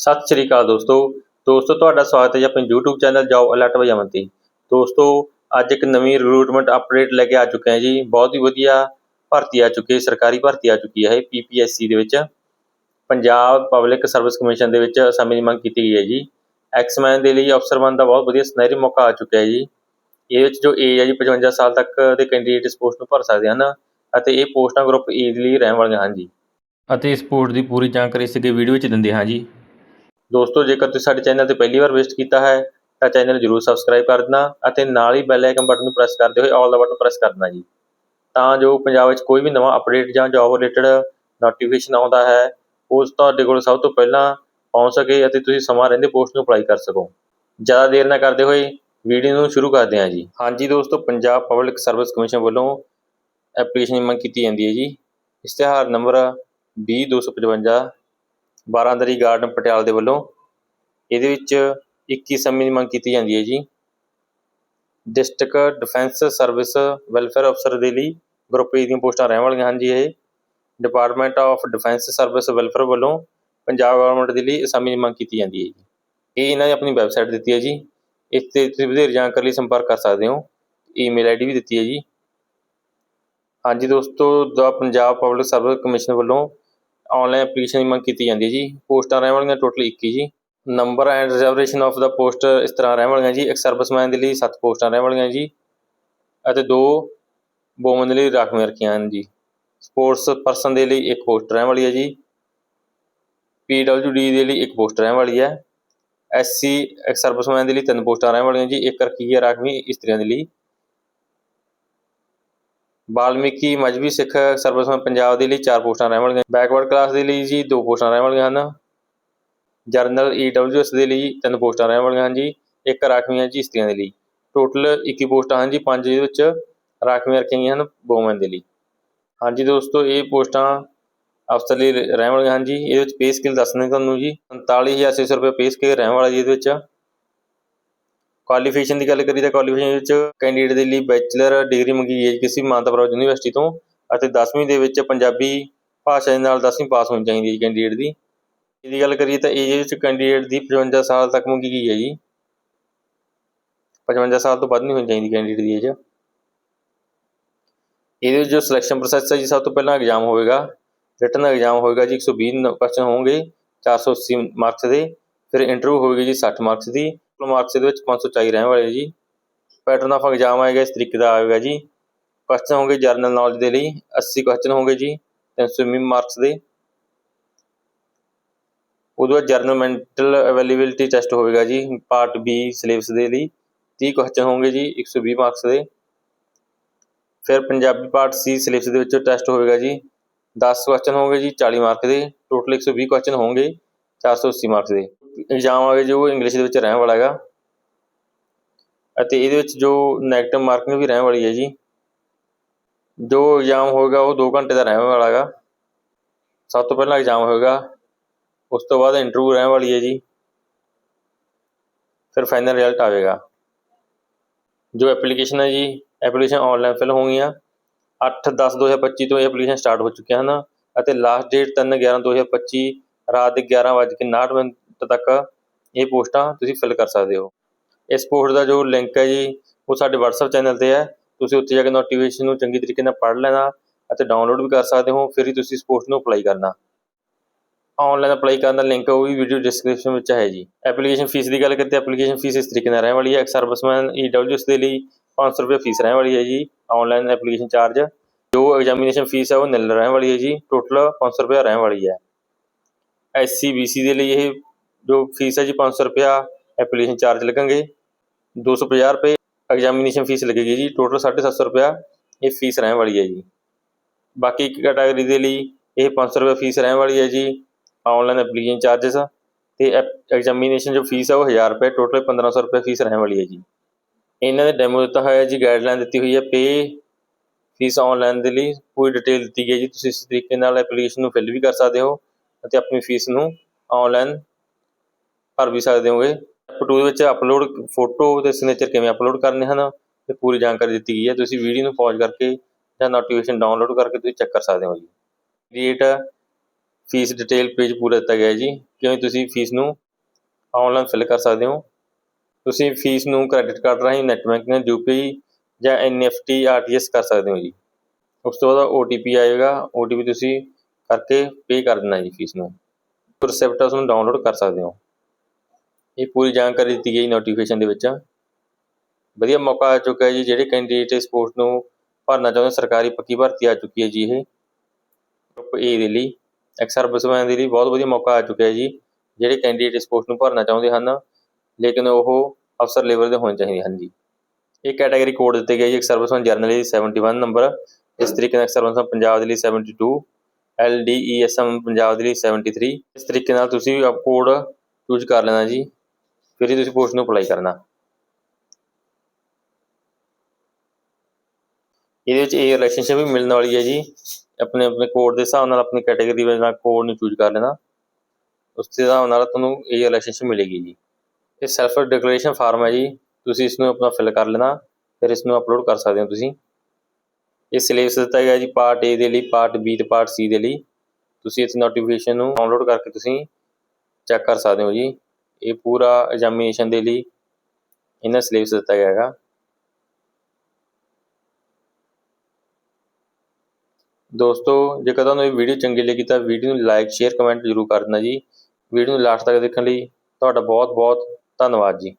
ਸਤਿ ਸ਼੍ਰੀ ਅਕਾਲ ਦੋਸਤੋ। ਦੋਸਤੋ, ਤੁਹਾਡਾ ਸਵਾਗਤ ਹੈ ਜੀ ਆਪਣੇ YouTube ਚੈਨਲ ਜੌਬ ਅਲਰਟ ਬਾਈ ਅਮਨ ਤੇ ਦੋਸਤੋ, ਅੱਜ ਇੱਕ ਨਵੀਂ ਰਿਕਰੂਟਮੈਂਟ ਅਪਡੇਟ ਲੈ ਕੇ ਆ ਚੁੱਕੇ ਹਾਂ ਜੀ। ਬਹੁਤ ਹੀ ਵਧੀਆ ਭਰਤੀ ਆ ਚੁੱਕੀ ਹੈ, ਸਰਕਾਰੀ ਭਰਤੀ ਆ ਚੁੱਕੀ ਹੈ ਇਹ PPSC ਦੇ ਵਿੱਚ। ਪੰਜਾਬ ਪਬਲਿਕ ਸਰਵਿਸ ਕਮਿਸ਼ਨ ਦੇ ਵਿੱਚ ਅਸਾਮੀ ਦੀ ਮੰਗ ਕੀਤੀ ਗਈ ਹੈ ਜੀ। ਐਕਸਮੈਨ ਦੇ ਲਈ ਅਫਸਰ ਬਣਨ ਦਾ ਬਹੁਤ ਵਧੀਆ ਸੁਨਹਿਰੀ ਮੌਕਾ ਆ ਚੁੱਕਿਆ ਹੈ ਜੀ। ਇਹ ਵਿੱਚ ਜੋ ਏਜ ਹੈ ਜੀ 55 ਸਾਲ ਤੱਕ ਦੇ ਕੈਂਡੀਡੇਟ ਇਸ ਪੋਸਟ ਨੂੰ ਭਰ ਸਕਦੇ ਹਨ ਅਤੇ ਇਹ ਪੋਸਟਾਂ ਗਰੁੱਪ ਏ ਦੇ ਲਈ ਰਹਿਣ ਵਾਲੀਆਂ ਹਨ ਜੀ। ਅਤੇ ਇਸ ਪੋਸਟ ਦੀ ਪੂਰੀ ਜਾਣਕਾਰੀ ਇਸ ਅੱਗੇ ਵੀਡੀਓ ਵਿੱਚ ਦਿੰਦੇ ਹਾਂ ਜੀ। ਦੋਸਤੋ, ਜੇਕਰ ਤੁਸੀਂ ਸਾਡੇ ਚੈਨਲ ਤੇ ਪਹਿਲੀ ਵਾਰ ਵਿਜ਼ਿਟ ਕੀਤਾ ਹੈ, ਤਾਂ ਚੈਨਲ ਜਰੂਰ ਸਬਸਕ੍ਰਾਈਬ ਕਰ ਦੇਣਾ ਅਤੇ ਨਾਲ ਹੀ ਬੈਲ ਆਈਕਨ ਬਟਨ ਨੂੰ ਪ੍ਰੈਸ ਕਰਦੇ ਹੋਏ ਆਲ ਦਾ ਬਟਨ ਪ੍ਰੈਸ ਕਰ ਦੇਣਾ ਜੀ। ਤਾਂ ਜੋ ਪੰਜਾਬ ਵਿੱਚ ਕੋਈ ਵੀ ਨਵਾਂ ਅਪਡੇਟ ਜਾਂ ਜੌਬ ਰਿਲੇਟਡ ਨੋਟੀਫਿਕੇਸ਼ਨ ਆਉਂਦਾ ਹੈ, ਉਸ ਤੁਹਾਡੇ ਕੋਲ ਸਭ ਤੋਂ ਪਹਿਲਾਂ ਪਹੁੰਚ ਸਕੇ ਅਤੇ ਤੁਸੀਂ ਸਮਾਂ ਰਹਿੰਦੇ ਪੋਸਟ ਨੂੰ ਅਪਲਾਈ ਕਰ ਸਕੋ। ਜ਼ਿਆਦਾ ਦੇਰ ਨਾ ਕਰਦੇ ਹੋਏ ਵੀਡੀਓ ਨੂੰ ਸ਼ੁਰੂ ਕਰਦੇ ਹਾਂ ਜੀ। ਹਾਂਜੀ ਦੋਸਤੋ, ਪੰਜਾਬ ਪਬਲਿਕ ਸਰਵਿਸ ਕਮਿਸ਼ਨ ਵੱਲੋਂ ਐਪਲੀਕੇਸ਼ਨ ਮੰਗ ਕੀਤੀ ਜਾਂਦੀ ਹੈ ਜੀ। ਇਸ਼ਤਿਹਾਰ ਨੰਬਰ 20255 ਬਾਰਾਂਦਰੀ ਗਾਰਡਨ ਪਟਿਆਲ ਦੇ ਵੱਲੋਂ। ਇਹਦੇ ਵਿੱਚ 21 ਸਮੇਂ ਦੀ ਮੰਗ ਕੀਤੀ ਜਾਂਦੀ ਹੈ ਜੀ। ਡਿਸਟ੍ਰਿਕਟ ਡਿਫੈਂਸ ਸਰਵਿਸ ਵੈਲਫੇਅਰ ਅਫਸਰ ਦੇ ਲਈ ਗਰੁੱਪ ਏ ਦੀਆਂ ਪੋਸਟਾਂ ਰਹਿਣ ਵਾਲੀਆਂ ਹਨ ਜੀ ਇਹ। Department of defence service welfare ਵੱਲੋਂ ਪੰਜਾਬ ਗਵਰਨਮੈਂਟ ਦੇ ਲਈ ਅਸਾਮੀ ਦੀ ਮੰਗ ਕੀਤੀ ਜਾਂਦੀ ਹੈ ਜੀ। ਇਹ ਇਹਨਾਂ ਨੇ ਆਪਣੀ ਵੈਬਸਾਈਟ ਦਿੱਤੀ ਹੈ ਜੀ। ਇਸ ਤੇ ਤੁਸੀਂ ਵਧੇਰੇ ਜਾਣਕਾਰੀ ਲਈ ਸੰਪਰਕ ਕਰ ਸਕਦੇ ਹੋ। ਈਮੇਲ ਆਈਡੀ ਵੀ ਦਿੱਤੀ ਹੈ ਜੀ। ਹਾਂਜੀ ਦੋਸਤੋ ਦਾ ਪੰਜਾਬ ਪਬਲਿਕ ਸਰਵਿਸ ਕਮਿਸ਼ਨ ਵੱਲੋਂ ਆਨਲਾਈਨ ਐਪਲੀਕੇਸ਼ਨ ਦੀ ਮੰਗ ਕੀਤੀ ਜਾਂਦੀ ਹੈ ਜੀ। ਪੋਸਟਾਂ ਰਹਿਣ ਵਾਲੀਆਂ ਟੋਟਲ 21 ਜੀ। ਨੰਬਰ ਐਂਡ ਰਿਜ਼ਰਵੇਸ਼ਨ ਆਫ ਦਾ ਪੋਸਟ ਇਸ ਤਰ੍ਹਾਂ ਰਹਿਣ ਵਾਲੀਆਂ ਜੀ। ਇੱਕ ਸਰਵਿਸਮੈਨ ਦੇ ਲਈ 7 ਪੋਸਟਾਂ ਰਹਿਣ ਵਾਲੀਆਂ ਜੀ ਅਤੇ ਦੋ ਵੂਮਨ ਦੇ ਲਈ ਰਾਖਵੀਆਂ ਰੱਖੀਆਂ ਹਨ ਜੀ। ਸਪੋਰਟਸ ਪਰਸਨ ਦੇ ਲਈ ਇੱਕ ਪੋਸਟ ਰਹਿਣ ਵਾਲੀ ਹੈ ਜੀ। ਪੀਡਬਲਯੂਡੀ ਦੇ ਲਈ ਇੱਕ ਪੋਸਟ ਰਹਿਣ ਵਾਲੀ ਹੈ। ਐਸਸੀ ਇੱਕ ਸਰਵਿਸਮੈਨ ਦੇ ਲਈ ਤਿੰਨ ਪੋਸਟਾਂ ਰਹਿਣ ਵਾਲੀਆਂ ਜੀ। ਇੱਕ ਰੱਖੀ ਹੈ ਰਾਖਵੀਂ। ਇਸਤਰੀਆਂ ਦੇ ਲਈ ਬਾਲਮੀਕੀ, ਮਜਬੀ ਸਿੱਖ ਸਰਵਿਸਮੈਨ ਪੰਜਾਬ ਦੇ ਲਈ ਚਾਰ ਪੋਸਟਾਂ ਰਹਿਣ ਵਾਲੀਆਂ ਬੈਕਵਰਡ ਕਲਾਸ ਦੇ ਲਈ ਜੀ ਦੋ ਪੋਸਟਾਂ ਰਹਿਣ ਵਾਲੀਆਂ ਹਨ ਜਰਨਲ ਈਡਬਲਯੂਐਸ ਦੇ ਲਈ ਤਿੰਨ ਪੋਸਟਾਂ ਰਹਿਣ ਵਾਲੀਆਂ ਹਨ ਜੀ, ਇੱਕ ਰਾਖਵੀਆਂ ਜੀ ਇਸਤਰੀਆਂ ਦੇ ਲਈ। ਟੋਟਲ 21 ਪੋਸਟਾਂ ਹਨ ਜੀ, ਪੰਜ ਦੇ ਵਿੱਚ ਰਾਖਵੀਆਂ ਰੱਖੀਆਂ ਗਈਆਂ ਹਨ ਵੂਮਨ ਦੇ ਲਈ। ਹਾਂਜੀ ਦੋਸਤੋ, ਇਹ ਪੋਸਟਾਂ ਅਫਸਰ ਲਈ ਰਹਿਣ ਵਾਲੀਆਂ ਹਨ ਜੀ। ਇਹਦੇ ਵਿੱਚ ਪੇ ਸਕੇਲ ਦੱਸਣੇ ਤੁਹਾਨੂੰ ਜੀ। 49600 ਰੁਪਏ ਪੇ ਸਕੇਲ ਰਹਿਣ ਵਾਲਾ ਜੀ ਇਹਦੇ ਵਿੱਚ। ਕੁਆਲੀਫਿਕੇਸ਼ਨ ਦੀ ਗੱਲ ਕਰੀ ਤਾਂ ਕੁਆਲੀਫਿਕੇਸ਼ਨ ਵਿੱਚ ਕੈਂਡੀਡੇਟ ਦੇ ਲਈ ਬੈਚਲਰ ਡਿਗਰੀ ਮੰਗੀ ਗਈ ਹੈ ਜੀ ਕਿਸੇ ਵੀ ਮਾਨਤਾ ਪ੍ਰਾਪਤ ਯੂਨੀਵਰਸਿਟੀ ਤੋਂ ਅਤੇ 10ਵੀਂ ਦੇ ਵਿੱਚ ਪੰਜਾਬੀ ਭਾਸ਼ਾ ਦੇ ਨਾਲ 10ਵੀਂ ਪਾਸ ਹੋਣੀ ਚਾਹੀਦੀ ਹੈ ਜੀ ਕੈਂਡੀਡੇਟ ਦੀ। ਇਹਦੀ ਗੱਲ ਕਰੀਏ ਤਾਂ ਏਜ ਵਿੱਚ ਕੈਂਡੀਡੇਟ ਦੀ 55 ਸਾਲ ਤੱਕ ਮੰਗੀ ਗਈ ਹੈ ਜੀ। 55 ਸਾਲ ਤੋਂ ਵੱਧ ਨਹੀਂ ਹੋਣੀ ਚਾਹੀਦੀ ਕੈਂਡੀਡੇਟ ਦੀ ਏਜ ਇਹਦੇ ਵਿੱਚ ਜੋ ਸਿਲੈਕਸ਼ਨ ਪ੍ਰੋਸੈਸ ਹੈ ਜੀ, ਸਭ ਤੋਂ ਪਹਿਲਾਂ ਐਗਜ਼ਾਮ ਹੋਵੇਗਾ। ਰਿਟਨ ਐਗਜ਼ਾਮ ਹੋਵੇਗਾ ਜੀ 120 ਕੁਐਸਚਨ ਹੋਣਗੇ 480 ਮਾਰਕਸ ਦੇ। ਫਿਰ ਇੰਟਰਵਿਊ ਹੋਵੇਗੀ ਜੀ 60 ਮਾਰਕਸ ਦੀ। ਮਾਰਕਸ ਦੇ ਵਿੱਚ 540 ਰਹਿਣ ਵਾਲੇ ਜੀ। ਪੈਟਰਨ ਆਫ ਐਗਜ਼ਾਮ ਆਏਗਾ, ਇਸ ਤਰੀਕੇ ਦਾ ਆਏਗਾ ਜੀ। ਕੁਐਸਚਨ ਹੋਣਗੇ ਜਰਨਲ ਨੌਲੇਜ ਦੇ ਲਈ 80 ਕੁਐਸਚਨ ਹੋਣਗੇ ਜੀ 320 ਮਾਰਕਸ ਦੇ। ਉਦੋਂ ਬਾਅਦ ਜਰਨਲ ਮੈਂਟਲ ਅਵੇਲੇਬਿਲਟੀ ਟੈਸਟ ਹੋਵੇਗਾ ਜੀ ਪਾਰਟ ਬੀ ਸਿਲੇਬਸ ਦੇ ਲਈ। 30 ਕੁਐਸਚਨ ਹੋਣਗੇ ਜੀ 120 ਮਾਰਕਸ ਦੇ। ਫਿਰ ਪੰਜਾਬੀ ਪਾਰਟ ਸੀ ਸਿਲੇਬਸ ਦੇ ਵਿੱਚੋਂ ਟੈਸਟ ਹੋਵੇਗਾ ਜੀ 10 ਕੁਐਸਚਨ ਹੋਣਗੇ ਜੀ 40 ਮਾਰਕ ਦੇ। ਟੋਟਲ 120 ਕੁਐਸਚਨ ਹੋਣਗੇ 480 ਮਾਰਕਸ ਦੇ। ਐਗਜ਼ਾਮ ਆਗੇ ਜੋ ਇੰਗਲਿਸ਼ ਦੇ ਵਿੱਚ ਰਹਿਣ ਵਾਲਾ ਹੈਗਾ। ਅਤੇ ਇਹਦੇ ਵਿੱਚ ਜੋ 네ਗੇਟਿਵ ਮਾਰਕਿੰਗ ਵੀ ਰਹਿਣ ਵਾਲੀ ਹੈ ਜੀ। ਜੋ ਐਗਜ਼ਾਮ ਹੋਏਗਾ, ਉਹ 2 ਘੰਟੇ ਦਾ ਰਹਿਣ ਵਾਲਾ ਹੈਗਾ। ਸਭ ਤੋਂ ਪਹਿਲਾਂ ਐਗਜ਼ਾਮ ਹੋਏਗਾ, ਉਸ ਤੋਂ ਬਾਅਦ ਇੰਟਰਵਿਊ ਰਹਿਣ ਵਾਲੀ ਹੈ ਜੀ। ਫਿਰ ਫਾਈਨਲ ਰਿਜ਼ਲਟ ਆਵੇਗਾ ਜੋ ਐਪਲੀਕੇਸ਼ਨ ਹੈ ਜੀ ਐਪਲੀਕੇਸ਼ਨ ਆਨਲਾਈਨ ਫਿਲ ਹੋਣਗੀਆਂ 8 10 2025 ਤੋਂ ਇਹ ਐਪਲੀਕੇਸ਼ਨ ਸਟਾਰਟ ਹੋ ਚੁੱਕੀਆਂ ਹਨ। ਅਤੇ ਲਾਸਟ ਡੇਟ 3 11 2025 ਰਾਤ ਦੇ 11:59 ਮਿੰਟ ਤੱਕ ਇਹ ਪੋਸਟਾਂ ਤੁਸੀਂ ਫਿਲ ਕਰ ਸਕਦੇ ਹੋ। ਇਸ ਪੋਸਟ ਦਾ ਜੋ ਲਿੰਕ ਹੈ ਜੀ, ਉਹ ਸਾਡੇ WhatsApp ਚੈਨਲ ਤੇ ਹੈ। ਤੁਸੀਂ ਉੱਥੇ ਜਾ ਕੇ ਨੋਟੀਫਿਕੇਸ਼ਨ ਨੂੰ ਚੰਗੀ ਤਰੀਕੇ ਨਾਲ ਪੜ੍ਹ ਲੈਣਾ ਅਤੇ ਡਾਊਨਲੋਡ ਵੀ ਕਰ ਸਕਦੇ ਹੋ, ਫਿਰ ਹੀ ਤੁਸੀਂ ਇਸ ਪੋਸਟ ਨੂੰ ਅਪਲਾਈ ਕਰਨਾ। ਆਨਲਾਈਨ ਅਪਲਾਈ ਕਰਨ ਦਾ ਲਿੰਕ ਉਹ ਵੀ ਵੀਡੀਓ ਡਿਸਕ੍ਰਿਪਸ਼ਨ ਵਿੱਚ ਹੈ ਜੀ। ਐਪਲੀਕੇਸ਼ਨ ਫੀਸ ਦੀ ਗੱਲ ਕਰਦੇ ਐਪਲੀਕੇਸ਼ਨ ਫੀਸ ਇਸ ਤਰੀਕੇ ਨਾਲ ਰਹਿਣ ਵਾਲੀ ਹੈ। ਇੱਕ ਸਰਵਿਸਮੈਨ ਈਡਬਲਯੂਐਸ ਦੇ ਲਈ 500 ਰੁਪਏ ਫੀਸ ਰਹਿਣ ਵਾਲੀ ਹੈ ਜੀ ਆਨਲਾਈਨ ਐਪਲੀਕੇਸ਼ਨ ਚਾਰਜ ਜੋ ਐਗਜ਼ਾਮੀਨੇਸ਼ਨ ਫੀਸ ਹੈ, ਉਹ ਨਿਲ ਰਹਿਣ ਵਾਲੀ ਹੈ ਜੀ। ਟੋਟਲ 500 ਰੁਪਏ ਰਹਿਣ ਵਾਲੀ ਹੈ। ਐਸਸੀ ਬੀਸੀ ਦੇ ਲਈ ਇਹ ਜੋ ਫੀਸ ਹੈ ਜੀ 500 ਰੁਪਿਆ ਐਪਲੀਕੇਸ਼ਨ ਚਾਰਜ ਲੱਗਣਗੇ। 250 ਰੁਪਏ ਐਗਜ਼ਾਮੀਨੇਸ਼ਨ ਫੀਸ ਲੱਗੇਗੀ ਜੀ। ਟੋਟਲ 750 ਰੁਪਿਆ ਇਹ ਫੀਸ ਰਹਿਣ ਵਾਲੀ ਹੈ ਜੀ। ਬਾਕੀ ਇੱਕ ਕੈਟਾਗਰੀ ਦੇ ਲਈ ਇਹ 500 ਰੁਪਏ ਫੀਸ ਰਹਿਣ ਵਾਲੀ ਹੈ ਜੀ। ਆਨਲਾਈਨ ਐਪਲੀਕੇਸ਼ਨ ਚਾਰजेस ਤੇ ਐਗਜ਼ਾਮੀਨੇਸ਼ਨ ਜੋ ਫੀਸ ਹੈ ਉਹ 1000 ਰੁਪਏ ਟੋਟਲ 1500 ਰੁਪਏ ਫੀਸ ਰਹਿਣ ਵਾਲੀ ਹੈ ਜੀ। ਇਹਨਾਂ ਨੇ ਡੈਮੋ ਦਿੱਤਾ ਹੋਇਆ ਜੀ ਗਾਈਡਲਾਈਨ ਦਿੱਤੀ ਹੋਈ ਹੈ ਪੇ ਫੀਸ ਆਨਲਾਈਨ ਦੇ ਲਈ ਪੂਰੀ ਡਿਟੇਲ ਦਿੱਤੀ ਗਈ ਹੈ ਜੀ। ਤੁਸੀਂ ਇਸ ਤਰੀਕੇ ਨਾਲ ਐਪਲੀਕੇਸ਼ਨ ਨੂੰ ਫਿਲ ਵੀ ਕਰ ਸਕਦੇ ਹੋ ਅਤੇ ਆਪਣੀ ਫੀਸ ਨੂੰ ਆਨਲਾਈਨ ਭਰ ਵੀ ਸਕਦੇ ਹੋਗੇ। ਸਟੈਪ 2 ਵਿੱਚ ਅਪਲੋਡ ਫੋਟੋ ਤੇ ਸਿਗਨੇਚਰ ਕਿਵੇਂ ਅਪਲੋਡ ਕਰਨੇ ਹਨ ਤੇ ਪੂਰੀ ਜਾਣਕਾਰੀ ਦਿੱਤੀ ਗਈ ਹੈ। ਤੁਸੀਂ ਵੀਡੀਓ ਨੂੰ ਪੌਜ਼ ਕਰਕੇ ਜਾਂ ਨੋਟੀਫਿਕੇਸ਼ਨ ਡਾਊਨਲੋਡ ਕਰਕੇ ਤੁਸੀਂ ਚੈੱਕ ਕਰ ਸਕਦੇ ਹੋ ਜੀ। ਕ੍ਰੀਏਟ ਫੀਸ ਡਿਟੇਲ ਪੇਜ ਪੂਰਾ ਦਿੱਤਾ ਗਿਆ ਜੀ। ਕਿਵੇਂ ਤੁਸੀਂ ਫੀਸ ਨੂੰ ਆਨਲਾਈਨ ਫਿਲ ਕਰ ਸਕਦੇ ਹੋ। ਤੁਸੀਂ ਫੀਸ ਨੂੰ ਕ੍ਰੈਡਿਟ ਕਾਰਡ ਰਾਹੀਂ ਨੈਟ ਬੈਂਕਿੰਗ ਯੂਪੀਆਈ ਜਾਂ ਐਨਐਫਟੀ ਆਰਟੀਐਸ ਕਰ ਸਕਦੇ ਹੋ ਜੀ। ਉਸ ਤੋਂ ਬਾਅਦ ਓਟੀਪੀ ਆਏਗਾ। ਓਟੀਪੀ ਤੁਸੀਂ ਕਰਕੇ ਪੇ ਕਰ ਦੇਣਾ ਜੀ ਫੀਸ ਨੂੰ। ਰਿਸੈਪਟ ਉਸ ਨੂੰ ਡਾਊਨਲੋਡ ਕਰ ਸਕਦੇ ਹੋ। ਇਹ ਪੂਰੀ ਜਾਣਕਾਰੀ ਦਿੱਤੀ ਗਈ ਨੋਟੀਫਿਕੇਸ਼ਨ ਦੇ ਵਿੱਚ। ਵਧੀਆ ਮੌਕਾ ਆ ਚੁੱਕਾ ਹੈ ਜੀ, ਜਿਹੜੇ ਕੈਂਡੀਡੇਟ ਇਸ ਪੋਸਟ ਨੂੰ ਭਰਨਾ ਚਾਹੁੰਦੇ ਸਰਕਾਰੀ ਪੱਕੀ ਭਰਤੀ ਆ ਚੁੱਕੀ ਹੈ ਜੀ ਇਹ। ਗਰੁੱਪ ਏ ਦੇ ਲਈ ਐਕਸ ਸਰਵਿਸਮੈਨ ਦੇ ਲਈ ਬਹੁਤ ਵਧੀਆ ਮੌਕਾ ਆ ਚੁੱਕਿਆ ਹੈ ਜੀ, ਜਿਹੜੇ ਕੈਂਡੀਡੇਟ ਇਸ ਪੋਸਟ ਨੂੰ ਭਰਨਾ ਚਾਹੁੰਦੇ ਹਨ, ਲੇਕਿਨ ਉਹ ਅਫਸਰ ਲੈਵਲ ਦੇ ਹੋਣੇ ਚਾਹੀਦੇ ਹਨ ਜੀ। ਇਹ ਕੈਟਾਗਰੀ ਕੋਡ ਦਿੱਤੇ ਗਏ ਜੀ ਇੱਕ ਸਰਵਿਸਮੈਨ ਜਰਨਲ ਲਈ 71 ਨੰਬਰ ਇਸ ਤਰੀਕੇ ਨਾਲ ਸਰਵਿਸਮੈਨ ਪੰਜਾਬ ਦੇ ਲਈ 72 LDESM ਪੰਜਾਬ ਦੇ ਲਈ 73 ਇਸ ਤਰੀਕੇ ਨਾਲ ਤੁਸੀਂ ਕੋਡ ਚੂਜ਼ ਕਰ ਲੈਣਾ ਜੀ। ਫਿਰ ਹੀ ਤੁਸੀਂ ਪੋਸਟ ਨੂੰ ਅਪਲਾਈ ਕਰਨਾ। ਇਹਦੇ ਵਿੱਚ ਇਹ ਰਿਲੇਸ਼ਨਸ਼ਿਪ ਵੀ ਮਿਲਣ ਵਾਲੀ ਹੈ ਜੀ। ਆਪਣੇ ਆਪਣੇ ਕੋਡ ਦੇ ਹਿਸਾਬ ਨਾਲ, ਆਪਣੀ ਕੈਟਾਗਰੀ ਦੇ ਨਾਲ ਕੋਡ ਨੂੰ ਚੂਜ਼ ਕਰ ਲੈਣਾ। ਉਸ ਦੇ ਹਿਸਾਬ ਨਾਲ ਤੁਹਾਨੂੰ ਇਹ ਰਿਲੇਸ਼ਨਸ਼ਿਪ ਮਿਲੇਗੀ ਜੀ। ਇਹ ਸੈਲਫ ਡਿਕਲੇਰੇਸ਼ਨ ਫਾਰਮ ਹੈ ਜੀ। ਤੁਸੀਂ ਇਸ ਨੂੰ ਆਪਣਾ ਫਿਲ ਕਰ ਲੈਣਾ, ਫਿਰ ਇਸ ਨੂੰ ਅਪਲੋਡ ਕਰ ਸਕਦੇ ਹੋ ਤੁਸੀਂ। ਇਹ ਸਿਲੇਬਸ ਦਿੱਤਾ ਗਿਆ ਜੀ ਪਾਰਟ A ਦੇ ਲਈ ਪਾਰਟ B ਤੇ ਪਾਰਟ C ਦੇ ਲਈ। ਤੁਸੀਂ ਇਸ ਨੋਟੀਫਿਕੇਸ਼ਨ ਨੂੰ ਡਾਊਨਲੋਡ ਕਰਕੇ ਤੁਸੀਂ ਚੈੱਕ ਕਰ ਸਕਦੇ ਹੋ ਜੀ। ਇਹ ਪੂਰਾ ਐਗਜ਼ਾਮੀਨੇਸ਼ਨ ਦੇ ਲਈ ਇਹਨਾਂ ਸਿਲੇਬਸ ਦਿੱਤਾ ਗਿਆ ਹੈਗਾ। ਦੋਸਤੋ, ਜੇਕਰ ਤੁਹਾਨੂੰ ਇਹ ਵੀਡੀਓ ਚੰਗੀ ਲੱਗੀ ਤਾਂ ਵੀਡੀਓ ਨੂੰ ਲਾਈਕ ਸ਼ੇਅਰ ਕਮੈਂਟ ਜ਼ਰੂਰ ਕਰ ਦੇਣਾ ਜੀ। ਵੀਡੀਓ ਨੂੰ ਲਾਸਟ ਤੱਕ ਦੇਖਣ ਲਈ ਤੁਹਾਡਾ ਬਹੁਤ ਬਹੁਤ ਧੰਨਵਾਦ ਜੀ।